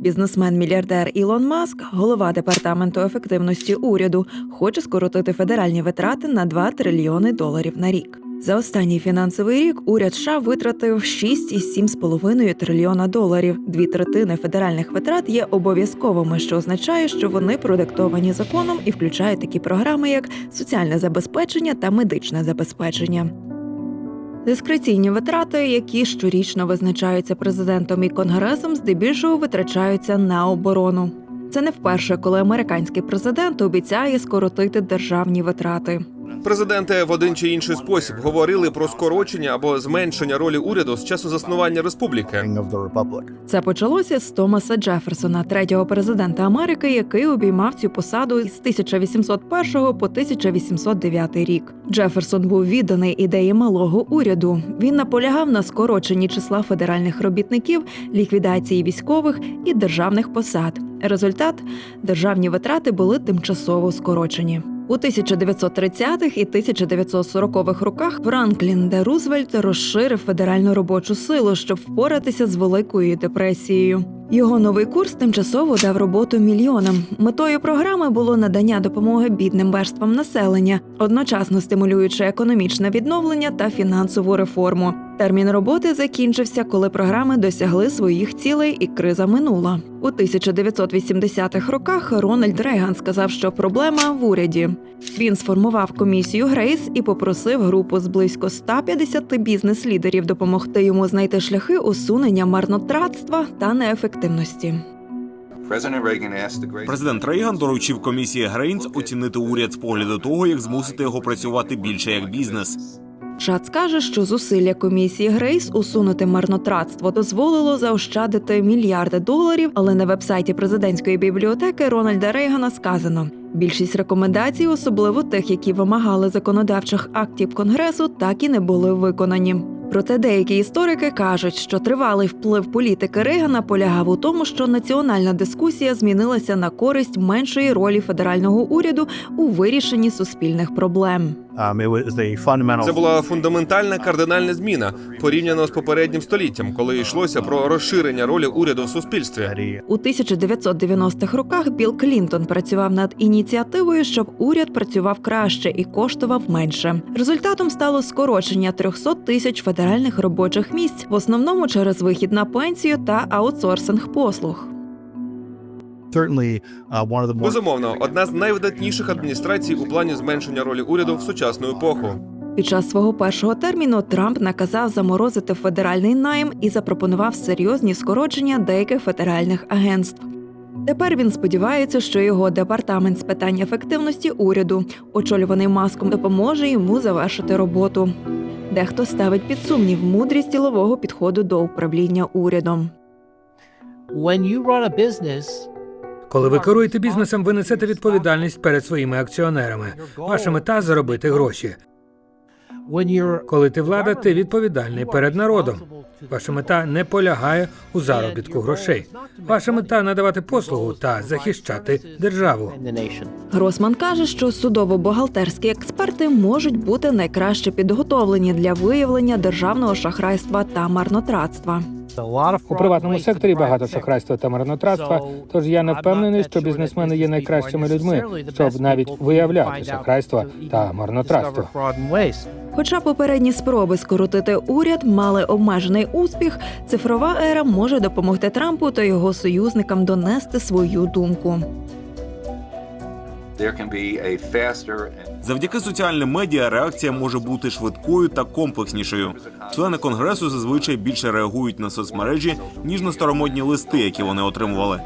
Бізнесмен-мільярдер Ілон Маск, голова департаменту ефективності уряду, хоче скоротити федеральні витрати на 2 трильйони доларів на рік. За останній фінансовий рік уряд США витратив 6,7,5 трильйона доларів. Дві третини федеральних витрат є обов'язковими, що означає, що вони продиктовані законом і включають такі програми, як соціальне забезпечення та медичне забезпечення. Дискреційні витрати, які щорічно визначаються президентом і конгресом, здебільшого витрачаються на оборону. Це не вперше, коли американський президент обіцяє скоротити державні витрати. Президенти в один чи інший спосіб говорили про скорочення або зменшення ролі уряду з часу заснування республіки. Це почалося з Томаса Джеферсона, третього президента Америки, який обіймав цю посаду з 1801 по 1809 рік. Джеферсон був відданий ідеї малого уряду. Він наполягав на скороченні числа федеральних робітників, ліквідації військових і державних посад. Результат державні витрати були тимчасово скорочені. У 1930-х і 1940-х роках Франклін де Рузвельт розширив федеральну робочу силу, щоб впоратися з великою депресією. Його новий курс тимчасово дав роботу мільйонам. Метою програми було надання допомоги бідним верствам населення, одночасно стимулюючи економічне відновлення та фінансову реформу. Термін роботи закінчився, коли програми досягли своїх цілей, і криза минула. У 1980-х роках Рональд Рейган сказав, що проблема в уряді. Він сформував комісію Грейс і попросив групу з близько 150 бізнес-лідерів допомогти йому знайти шляхи усунення марнотратства та неефективності. Great Президент Рейган доручив комісії Грейнс оцінити уряд з погляду того, як змусити його працювати більше як бізнес. Шац каже, що зусилля комісії Грейс усунути марнотратство дозволило заощадити мільярди доларів, але на вебсайті президентської бібліотеки Рональда Рейгана сказано. Більшість рекомендацій, особливо тих, які вимагали законодавчих актів конгресу, так і не були виконані. Проте деякі історики кажуть, що тривалий вплив політики Рейгана полягав у тому, що національна дискусія змінилася на користь меншої ролі федерального уряду у вирішенні суспільних проблем. It was a. Це була фундаментальна кардинальна зміна порівняно з попереднім століттям, коли йшлося про розширення ролі уряду в суспільстві. У 1990-х роках Білл Клінтон працював над ініціативою, щоб уряд працював краще і коштував менше. Результатом стало скорочення 300 тисяч федеральних робочих місць, в основному через вихід на пенсію та аутсорсинг послуг. Безумовно, одна з найвидатніших адміністрацій у плані зменшення ролі уряду в сучасну епоху. Під час свого першого терміну Трамп наказав заморозити федеральний найм і запропонував серйозні скорочення деяких федеральних агентств. Тепер він сподівається, що його департамент з питань ефективності уряду, очолюваний маском, допоможе йому завершити роботу. Дехто ставить під сумнів мудрість ділового підходу до управління урядом. When you run a business, Коли ви керуєте бізнесом, ви несете відповідальність перед своїми акціонерами. Ваша мета заробити гроші. Коли ти влада, ти відповідальний перед народом. Ваша мета не полягає у заробітку грошей. Ваша мета надавати послугу та захищати державу. Гросман каже, що судово-бухгалтерські експерти можуть бути найкраще підготовлені для виявлення державного шахрайства та марнотратства. У приватному секторі багато шахрайства та марнотратства. Тож я не впевнений, що бізнесмени є найкращими людьми, щоб навіть виявляти шахрайство та марнотратство. Хоча попередні спроби скоротити уряд мали обмежений успіх, цифрова ера може допомогти Трампу та його союзникам донести свою думку. Завдяки соціальним медіа реакція може бути швидкою та комплекснішою. Члени конгресу зазвичай більше реагують на соцмережі ніж на старомодні листи, які вони отримували.